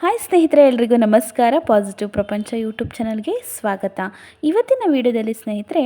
Hi ಸ್ನೇಹಿತರೆ, ಎಲ್ರಿಗೂ ನಮಸ್ಕಾರ. ಪಾಸಿಟಿವ್ ಪ್ರಪಂಚ ಯೂಟ್ಯೂಬ್ ಚಾನಲ್ಗೆ ಸ್ವಾಗತ. ಇವತ್ತಿನ ವಿಡಿಯೋದಲ್ಲಿ ಸ್ನೇಹಿತರೆ,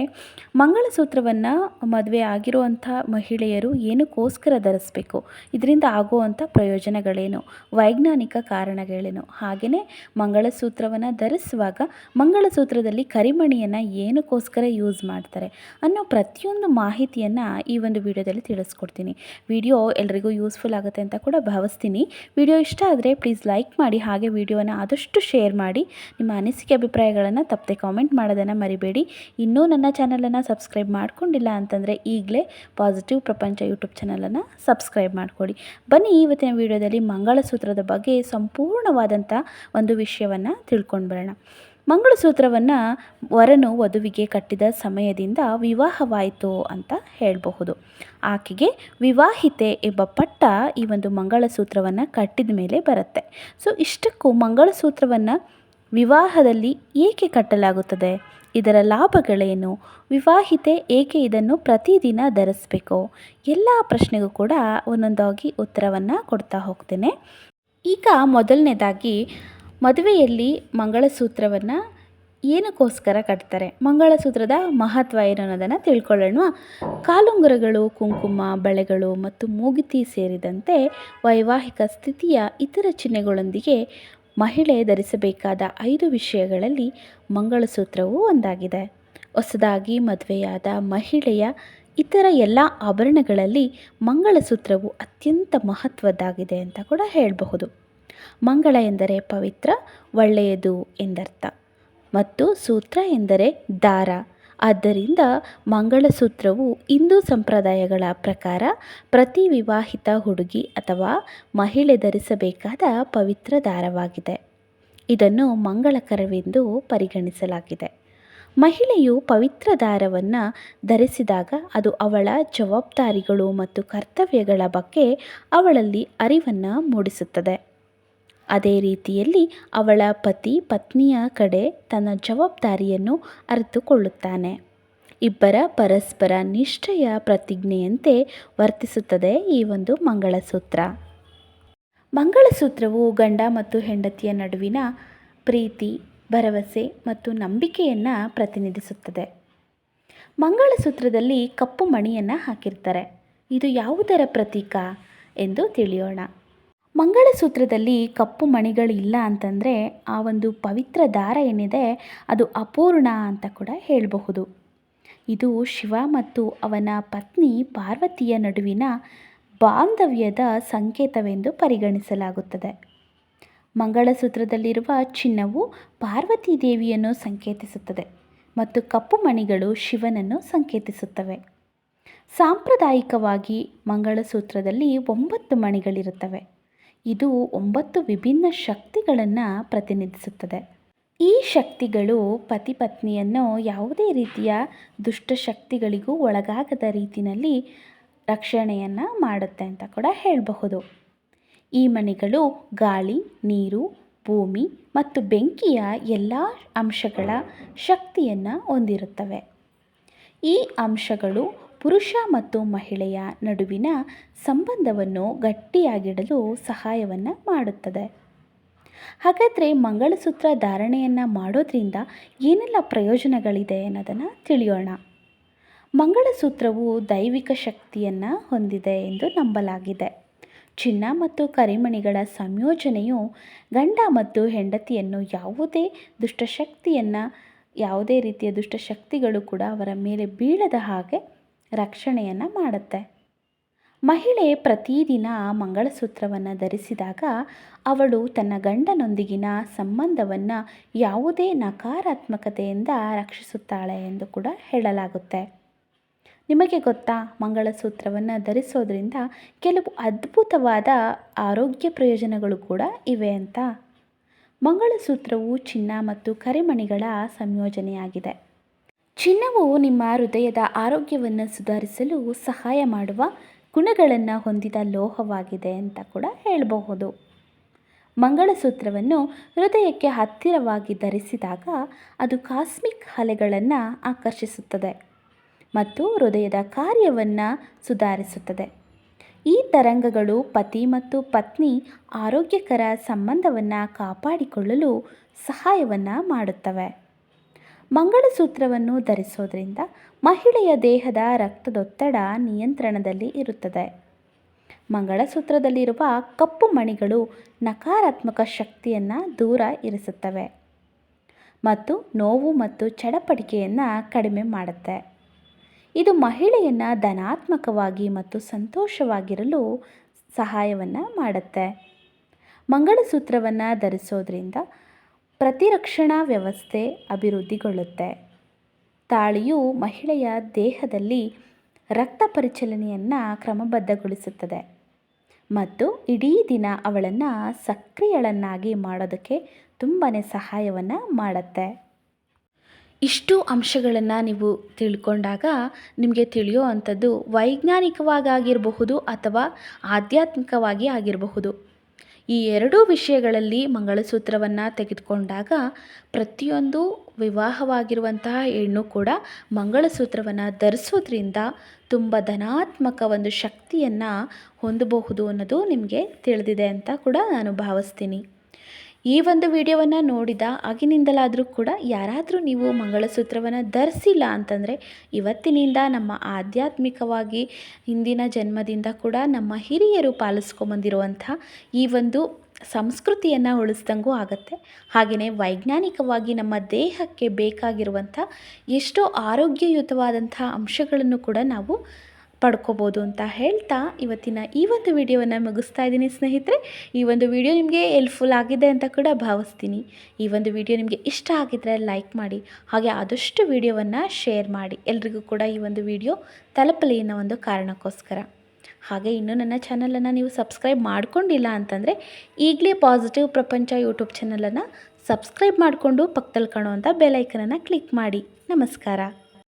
ಮಂಗಳಸೂತ್ರವನ್ನು ಮದುವೆ ಆಗಿರುವಂಥ ಮಹಿಳೆಯರು ಏನಕ್ಕೋಸ್ಕರ ಧರಿಸಬೇಕು? ಇದರಿಂದ ಆಗುವಂಥ ಪ್ರಯೋಜನಗಳೇನು? ವೈಜ್ಞಾನಿಕ ಕಾರಣಗಳೇನು? ಹಾಗೆಯೇ ಮಂಗಳಸೂತ್ರವನ್ನು ಧರಿಸುವಾಗ ಮಂಗಳಸೂತ್ರದಲ್ಲಿ ಕರಿಮಣಿಯನ್ನು ಏನಕ್ಕೋಸ್ಕರ ಯೂಸ್ ಮಾಡ್ತಾರೆ ಅನ್ನೋ ಪ್ರತಿಯೊಂದು ಮಾಹಿತಿಯನ್ನು ಈ ಒಂದು ವಿಡಿಯೋದಲ್ಲಿ ತಿಳಿಸ್ಕೊಡ್ತೀನಿ. ವಿಡಿಯೋ ಎಲ್ರಿಗೂ ಯೂಸ್ಫುಲ್ ಆಗುತ್ತೆ ಅಂತ ಕೂಡ ಭಾವಿಸ್ತೀನಿ. ವಿಡಿಯೋ ಇಷ್ಟ ಆದರೆ ಪ್ಲೀಸ್ ಲೈಕ್ ಮಾಡಿ ಹಾಗೆ ವಿಡಿಯೋನ ಆದಷ್ಟು ಶೇರ್ ಮಾಡಿ ನಿಮ್ಮ ಅನಿಸಿಕೆ ಅಭಿಪ್ರಾಯಗಳನ್ನು ತಪ್ಪದೆ ಕಾಮೆಂಟ್ ಮಾಡೋದನ್ನು ಮರಿಬೇಡಿ. ಇನ್ನೂ ನನ್ನ ಚಾನಲನ್ನು ಸಬ್ಸ್ಕ್ರೈಬ್ ಮಾಡ್ಕೊಂಡಿಲ್ಲ ಅಂತಂದರೆ ಈಗಲೇ ಪಾಸಿಟಿವ್ ಪ್ರಪಂಚ ಯೂಟ್ಯೂಬ್ ಚಾನಲನ್ನು ಸಬ್ಸ್ಕ್ರೈಬ್ ಮಾಡಿಕೊಡಿ ಬನ್ನಿ ಇವತ್ತಿನ ವಿಡಿಯೋದಲ್ಲಿ ಮಂಗಳಸೂತ್ರದ ಬಗ್ಗೆ ಸಂಪೂರ್ಣವಾದಂಥ ಒಂದು ವಿಷಯವನ್ನು ತಿಳ್ಕೊಂಡು ಬರೋಣ. ಮಂಗಳಸೂತ್ರವನ್ನು ವರನು ವಧುವಿಗೆ ಕಟ್ಟಿದ ಸಮಯದಿಂದ ವಿವಾಹವಾಯಿತು ಅಂತ ಹೇಳಬಹುದು. ಆಕೆಗೆ ವಿವಾಹಿತೆ ಎಂಬ ಪಟ್ಟ ಈ ಒಂದು ಮಂಗಳಸೂತ್ರವನ್ನು ಕಟ್ಟಿದ ಮೇಲೆ ಬರುತ್ತೆ. ಸೊ ಇಷ್ಟಕ್ಕೂ ಮಂಗಳಸೂತ್ರವನ್ನು ವಿವಾಹದಲ್ಲಿ ಏಕೆ ಕಟ್ಟಲಾಗುತ್ತದೆ? ಇದರ ಲಾಭಗಳೇನು? ವಿವಾಹಿತೆ ಏಕೆ ಇದನ್ನು ಪ್ರತಿದಿನ ಧರಿಸಬೇಕು? ಎಲ್ಲ ಪ್ರಶ್ನೆಗೂ ಕೂಡ ಒಂದೊಂದಾಗಿ ಉತ್ತರವನ್ನು ಕೊಡ್ತಾ ಹೋಗ್ತೇನೆ. ಈಗ ಮೊದಲನೇದಾಗಿ ಮದುವೆಯಲ್ಲಿ ಮಂಗಳಸೂತ್ರವನ್ನು ಏನಕ್ಕೋಸ್ಕರ ಕಟ್ತಾರೆ? ಮಂಗಳಸೂತ್ರದ ಮಹತ್ವ ಏನು ಅನ್ನೋದನ್ನು ತಿಳ್ಕೊಳ್ಳೋಣ ಕಾಲುಂಗುರಗಳು, ಕುಂಕುಮ, ಬಳೆಗಳು ಮತ್ತು ಮೂಗಿತಿ ಸೇರಿದಂತೆ ವೈವಾಹಿಕ ಸ್ಥಿತಿಯ ಇತರ ಚಿಹ್ನೆಗಳೊಂದಿಗೆ ಮಹಿಳೆ ಧರಿಸಬೇಕಾದ ಐದು ವಿಷಯಗಳಲ್ಲಿ ಮಂಗಳಸೂತ್ರವು ಒಂದಾಗಿದೆ. ಹೊಸದಾಗಿ ಮದುವೆಯಾದ ಮಹಿಳೆಯ ಇತರ ಎಲ್ಲ ಆಭರಣಗಳಲ್ಲಿ ಮಂಗಳಸೂತ್ರವು ಅತ್ಯಂತ ಮಹತ್ವದ್ದಾಗಿದೆ ಅಂತ ಕೂಡ ಹೇಳಬಹುದು. ಮಂಗಳ ಎಂದರೆ ಪವಿತ್ರ, ಒಳ್ಳೆಯದು ಎಂದರ್ಥ. ಮತ್ತು ಸೂತ್ರ ಎಂದರೆ ದಾರ. ಆದ್ದರಿಂದ ಮಂಗಳಸೂತ್ರವು ಹಿಂದೂ ಸಂಪ್ರದಾಯಗಳ ಪ್ರಕಾರ ಪ್ರತಿ ವಿವಾಹಿತ ಹುಡುಗಿ ಅಥವಾ ಮಹಿಳೆ ಧರಿಸಬೇಕಾದ ಪವಿತ್ರ ದಾರವಾಗಿದೆ. ಇದನ್ನು ಮಂಗಳಕರವೆಂದು ಪರಿಗಣಿಸಲಾಗಿದೆ. ಮಹಿಳೆಯು ಪವಿತ್ರ ದಾರವನ್ನು ಧರಿಸಿದಾಗ ಅದು ಅವಳ ಜವಾಬ್ದಾರಿಗಳು ಮತ್ತು ಕರ್ತವ್ಯಗಳ ಬಗ್ಗೆ ಅವಳಲ್ಲಿ ಅರಿವನ್ನು ಮೂಡಿಸುತ್ತದೆ. ಅದೇ ರೀತಿಯಲ್ಲಿ ಅವಳ ಪತಿ ಪತ್ನಿಯ ಕಡೆ ತನ್ನ ಜವಾಬ್ದಾರಿಯನ್ನು ಅರಿತುಕೊಳ್ಳುತ್ತಾನೆ. ಇಬ್ಬರ ಪರಸ್ಪರ ನಿಷ್ಠೆಯ ಪ್ರತಿಜ್ಞೆಯಂತೆ ವರ್ತಿಸುತ್ತದೆ ಈ ಒಂದು ಮಂಗಳಸೂತ್ರ. ಮಂಗಳಸೂತ್ರವು ಗಂಡ ಮತ್ತು ಹೆಂಡತಿಯ ನಡುವಿನ ಪ್ರೀತಿ, ಭರವಸೆ ಮತ್ತು ನಂಬಿಕೆಯನ್ನು ಪ್ರತಿನಿಧಿಸುತ್ತದೆ. ಮಂಗಳಸೂತ್ರದಲ್ಲಿ ಕಪ್ಪು ಮಣಿಯನ್ನು ಹಾಕಿರ್ತಾರೆ. ಇದು ಯಾವುದರ ಪ್ರತೀಕ ಎಂದು ತಿಳಿಯೋಣ. ಮಂಗಳಸೂತ್ರದಲ್ಲಿ ಕಪ್ಪು ಮಣಿಗಳಿಲ್ಲ ಅಂತಂದರೆ ಆ ಒಂದು ಪವಿತ್ರ ದಾರ ಏನಿದೆ, ಅದು ಅಪೂರ್ಣ ಅಂತ ಕೂಡ ಹೇಳಬಹುದು. ಇದು ಶಿವ ಮತ್ತು ಅವನ ಪತ್ನಿ ಪಾರ್ವತಿಯ ನಡುವಿನ ಬಾಂಧವ್ಯದ ಸಂಕೇತವೆಂದು ಪರಿಗಣಿಸಲಾಗುತ್ತದೆ. ಮಂಗಳಸೂತ್ರದಲ್ಲಿರುವ ಚಿನ್ನವು ಪಾರ್ವತಿ ದೇವಿಯನ್ನು ಸಂಕೇತಿಸುತ್ತದೆ ಮತ್ತು ಕಪ್ಪು ಮಣಿಗಳು ಶಿವನನ್ನು ಸಂಕೇತಿಸುತ್ತವೆ. ಸಾಂಪ್ರದಾಯಿಕವಾಗಿ ಮಂಗಳಸೂತ್ರದಲ್ಲಿ ಒಂಬತ್ತು ಮಣಿಗಳಿರುತ್ತವೆ. ಇದು ಒಂಬತ್ತು ವಿಭಿನ್ನ ಶಕ್ತಿಗಳನ್ನು ಪ್ರತಿನಿಧಿಸುತ್ತದೆ. ಈ ಶಕ್ತಿಗಳು ಪತಿ ಪತ್ನಿಯನ್ನು ಯಾವುದೇ ರೀತಿಯ ದುಷ್ಟಶಕ್ತಿಗಳಿಗೂ ಒಳಗಾಗದ ರೀತಿಯಲ್ಲಿ ರಕ್ಷಣೆಯನ್ನು ಮಾಡುತ್ತೆ ಅಂತ ಕೂಡ ಹೇಳಬಹುದು. ಈ ಮಣಿಗಳು ಗಾಳಿ, ನೀರು, ಭೂಮಿ ಮತ್ತು ಬೆಂಕಿಯ ಎಲ್ಲ ಅಂಶಗಳ ಶಕ್ತಿಯನ್ನು ಹೊಂದಿರುತ್ತವೆ. ಈ ಅಂಶಗಳು ಪುರುಷ ಮತ್ತು ಮಹಿಳೆಯ ನಡುವಿನ ಸಂಬಂಧವನ್ನು ಗಟ್ಟಿಯಾಗಿಡಲು ಸಹಾಯವನ್ನು ಮಾಡುತ್ತದೆ. ಹಾಗಾದರೆ ಮಂಗಳಸೂತ್ರ ಧಾರಣೆಯನ್ನು ಮಾಡೋದ್ರಿಂದ ಏನೆಲ್ಲ ಪ್ರಯೋಜನಗಳಿದೆ ಅನ್ನೋದನ್ನು ತಿಳಿಯೋಣ. ಮಂಗಳಸೂತ್ರವು ದೈವಿಕ ಶಕ್ತಿಯನ್ನು ಹೊಂದಿದೆ ಎಂದು ನಂಬಲಾಗಿದೆ. ಚಿನ್ನ ಮತ್ತು ಕರಿಮಣಿಗಳ ಸಂಯೋಜನೆಯು ಗಂಡ ಮತ್ತು ಹೆಂಡತಿಯನ್ನು ಯಾವುದೇ ದುಷ್ಟಶಕ್ತಿಯನ್ನು, ಯಾವುದೇ ರೀತಿಯ ದುಷ್ಟಶಕ್ತಿಗಳು ಕೂಡ ಅವರ ಮೇಲೆ ಬೀಳದ ಹಾಗೆ ರಕ್ಷಣೆಯನ್ನು ಮಾಡುತ್ತೆ. ಮಹಿಳೆ ಪ್ರತಿದಿನ ಮಂಗಳಸೂತ್ರವನ್ನು ಧರಿಸಿದಾಗ ಅವಳು ತನ್ನ ಗಂಡನೊಂದಿಗಿನ ಸಂಬಂಧವನ್ನು ಯಾವುದೇ ನಕಾರಾತ್ಮಕತೆಯಿಂದ ರಕ್ಷಿಸುತ್ತಾಳೆ ಎಂದು ಕೂಡ ಹೇಳಲಾಗುತ್ತೆ. ನಿಮಗೆ ಗೊತ್ತಾ, ಮಂಗಳಸೂತ್ರವನ್ನು ಧರಿಸೋದ್ರಿಂದ ಕೆಲವು ಅದ್ಭುತವಾದ ಆರೋಗ್ಯ ಪ್ರಯೋಜನಗಳು ಕೂಡ ಇವೆ ಅಂತ. ಮಂಗಳಸೂತ್ರವು ಚಿನ್ನ ಮತ್ತು ಕರಿಮಣಿಗಳ ಸಂಯೋಜನೆಯಾಗಿದೆ. ಚಿನ್ನವು ನಿಮ್ಮ ಹೃದಯದ ಆರೋಗ್ಯವನ್ನು ಸುಧಾರಿಸಲು ಸಹಾಯ ಮಾಡುವ ಗುಣಗಳನ್ನು ಹೊಂದಿದ ಲೋಹವಾಗಿದೆ ಅಂತ ಕೂಡ ಹೇಳಬಹುದು. ಮಂಗಳಸೂತ್ರವನ್ನು ಹೃದಯಕ್ಕೆ ಹತ್ತಿರವಾಗಿ ಧರಿಸಿದಾಗ ಅದು ಕಾಸ್ಮಿಕ್ ಅಲೆಗಳನ್ನು ಆಕರ್ಷಿಸುತ್ತದೆ ಮತ್ತು ಹೃದಯದ ಕಾರ್ಯವನ್ನು ಸುಧಾರಿಸುತ್ತದೆ. ಈ ತರಂಗಗಳು ಪತಿ ಮತ್ತು ಪತ್ನಿ ಆರೋಗ್ಯಕರ ಸಂಬಂಧವನ್ನು ಕಾಪಾಡಿಕೊಳ್ಳಲು ಸಹಾಯವನ್ನು ಮಾಡುತ್ತವೆ. ಮಂಗಳಸೂತ್ರವನ್ನು ಧರಿಸೋದ್ರಿಂದ ಮಹಿಳೆಯ ದೇಹದ ರಕ್ತದೊತ್ತಡ ನಿಯಂತ್ರಣದಲ್ಲಿ ಇರುತ್ತದೆ. ಮಂಗಳಸೂತ್ರದಲ್ಲಿರುವ ಕಪ್ಪು ಮಣಿಗಳು ನಕಾರಾತ್ಮಕ ಶಕ್ತಿಯನ್ನು ದೂರ ಇರಿಸುತ್ತವೆ ಮತ್ತು ನೋವು ಮತ್ತು ಚಡಪಡಿಕೆಯನ್ನು ಕಡಿಮೆ ಮಾಡುತ್ತೆ. ಇದು ಮಹಿಳೆಯನ್ನು ಧನಾತ್ಮಕವಾಗಿ ಮತ್ತು ಸಂತೋಷವಾಗಿರಲು ಸಹಾಯವನ್ನು ಮಾಡುತ್ತೆ. ಮಂಗಳಸೂತ್ರವನ್ನು ಧರಿಸೋದ್ರಿಂದ ಪ್ರತಿರಕ್ಷಣಾ ವ್ಯವಸ್ಥೆ ಅಭಿವೃದ್ಧಿಗೊಳ್ಳುತ್ತೆ. ತಾಳಿಯು ಮಹಿಳೆಯ ದೇಹದಲ್ಲಿ ರಕ್ತ ಪರಿಚಲನೆಯನ್ನು ಕ್ರಮಬದ್ಧಗೊಳಿಸುತ್ತದೆ ಮತ್ತು ಇಡೀ ದಿನ ಅವಳನ್ನು ಸಕ್ರಿಯಳನ್ನಾಗಿ ಮಾಡೋದಕ್ಕೆ ತುಂಬಾ ಸಹಾಯವನ್ನು ಮಾಡುತ್ತೆ. ಇಷ್ಟು ಅಂಶಗಳನ್ನು ನೀವು ತಿಳ್ಕೊಂಡಾಗ ನಿಮಗೆ ತಿಳಿಯೋ ಅಂಥದ್ದು ವೈಜ್ಞಾನಿಕವಾಗಿರಬಹುದು ಅಥವಾ ಆಧ್ಯಾತ್ಮಿಕವಾಗಿ ಆಗಿರಬಹುದು. ಈ ಎರಡೂ ವಿಷಯಗಳಲ್ಲಿ ಮಂಗಳಸೂತ್ರವನ್ನು ತೆಗೆದುಕೊಂಡಾಗ ಪ್ರತಿಯೊಂದು ವಿವಾಹವಾಗಿರುವಂತಹ ಹೆಣ್ಣು ಕೂಡ ಮಂಗಳಸೂತ್ರವನ್ನು ಧರಿಸೋದ್ರಿಂದ ತುಂಬ ಧನಾತ್ಮಕ ಒಂದು ಶಕ್ತಿಯನ್ನು ಹೊಂದಬಹುದು ಅನ್ನೋದು ನಿಮಗೆ ತಿಳಿದಿದೆ ಅಂತ ಕೂಡ ನಾನು ಭಾವಿಸ್ತೀನಿ. ಈ ಒಂದು ವಿಡಿಯೋವನ್ನು ನೋಡಿದ ಆಗಿನಿಂದಲಾದರೂ ಕೂಡ ಯಾರಾದರೂ ನೀವು ಮಂಗಳಸೂತ್ರವನ್ನು ಧರಿಸಿಲ್ಲ ಅಂತಂದರೆ ಇವತ್ತಿನಿಂದ ನಮ್ಮ ಆಧ್ಯಾತ್ಮಿಕವಾಗಿ ಹಿಂದಿನ ಜನ್ಮದಿಂದ ಕೂಡ ನಮ್ಮ ಹಿರಿಯರು ಪಾಲಿಸ್ಕೊಂಬಂದಿರುವಂಥ ಈ ಒಂದು ಸಂಸ್ಕೃತಿಯನ್ನು ಉಳಿಸ್ದಂಗೂ ಆಗುತ್ತೆ. ಹಾಗೆಯೇ ವೈಜ್ಞಾನಿಕವಾಗಿ ನಮ್ಮ ದೇಹಕ್ಕೆ ಬೇಕಾಗಿರುವಂಥ ಎಷ್ಟೋ ಆರೋಗ್ಯಯುತವಾದಂಥ ಅಂಶಗಳನ್ನು ಕೂಡ ನಾವು ಪಡ್ಕೋಬೋದು ಅಂತ ಹೇಳ್ತಾ ಇವತ್ತಿನ ಈ ಒಂದು ವಿಡಿಯೋವನ್ನು ಮುಗಿಸ್ತಾ ಇದ್ದೀನಿ ಸ್ನೇಹಿತರೆ. ಈ ಒಂದು ವಿಡಿಯೋ ನಿಮಗೆ ಹೆಲ್ಪ್ಫುಲ್ ಆಗಿದೆ ಅಂತ ಕೂಡ ಭಾವಿಸ್ತೀನಿ. ಈ ಒಂದು ವಿಡಿಯೋ ನಿಮಗೆ ಇಷ್ಟ ಆಗಿದ್ದರೆ ಲೈಕ್ ಮಾಡಿ, ಹಾಗೆ ಆದಷ್ಟು ವಿಡಿಯೋವನ್ನು ಶೇರ್ ಮಾಡಿ. ಎಲ್ರಿಗೂ ಕೂಡ ಈ ಒಂದು ವಿಡಿಯೋ ತಲುಪಲಿ ಒಂದು ಕಾರಣಕ್ಕೋಸ್ಕರ. ಹಾಗೆ ಇನ್ನೂ ನನ್ನ ಚಾನಲನ್ನು ನೀವು ಸಬ್ಸ್ಕ್ರೈಬ್ ಮಾಡ್ಕೊಂಡಿಲ್ಲ ಅಂತಂದರೆ ಈಗಲೇ ಪಾಸಿಟಿವ್ ಪ್ರಪಂಚ ಯೂಟ್ಯೂಬ್ ಚಾನಲನ್ನು ಸಬ್ಸ್ಕ್ರೈಬ್ ಮಾಡಿಕೊಂಡು ಪಕ್ಕದಲ್ಲಿ ಕಾಣುವಂಥ ಬೆಲೈಕನನ್ನು ಕ್ಲಿಕ್ ಮಾಡಿ. ನಮಸ್ಕಾರ.